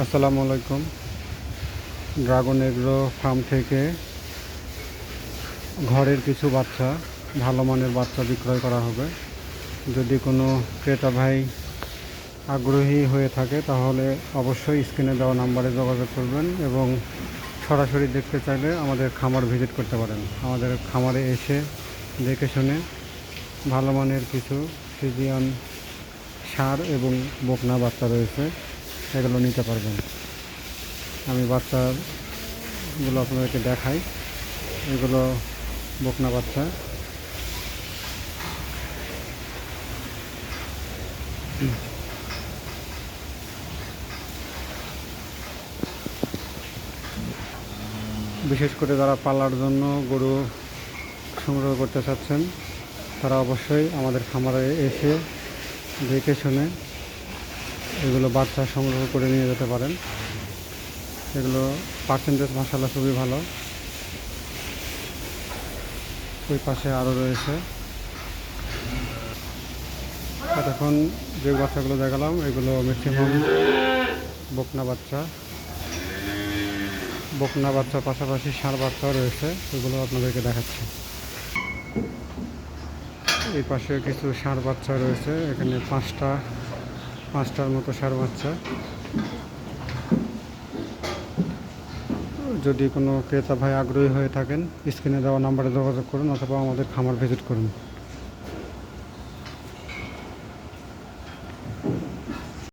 আসসালামু আলাইকুম। Dragon agro farm থেকে ঘরের কিছু বাচ্চা, ভালো মানের বাচ্চা বিক্রয় করা হবে। যদি কোনো ক্রেতা ভাই আগ্রহী হয়ে থাকে, তাহলে অবশ্যই স্ক্রিনে দেওয়া নাম্বারে যোগাযোগ করবেন এবং সরাসরি দেখতে চাইলে আমাদের খামার ভিজিট করতে পারেন। আমাদের খামারে এসে দেখে শুনে ভালো মানের কিছু ফিজিয়ান সার এবং বকনা বাচ্চা রয়েছে। এগুলো নিতে পারবেন আমি বাচ্চাগুলো আপনাদেরকে দেখাই। এগুলো বকনা বাচ্চা। বিশেষ করে যারা পালার জন্য গরু সংগ্রহ করতে চাচ্ছেন, তারা অবশ্যই আমাদের খামারে এসে দেখে শুনে এগুলো বাচ্চা সংগ্রহ করে নিয়ে যেতে পারেন। এগুলো পার্সেন্টেজ মশালা খুবই ভালো। ওই পাশে আরও রয়েছে। এতক্ষণ যে বাচ্চাগুলো দেখালাম, এগুলো ম্যাক্সিমাম বকনা বাচ্চা। বকনা বাচ্চার পাশাপাশি ষাঁড় বাচ্চাও রয়েছে, এগুলো আপনাদেরকে দেখাচ্ছি। এই পাশে কিছু ষাঁড় বাচ্চা রয়েছে, এখানে পাঁচটা পাঁচটার মতো সার বাচ্চা যদি কোনো ক্রেতা ভাই আগ্রহী হয়ে থাকেন, স্ক্রিনে দেওয়া নাম্বারে যোগাযোগ করুন অথবা আমাদের খামার ভিজিট করুন।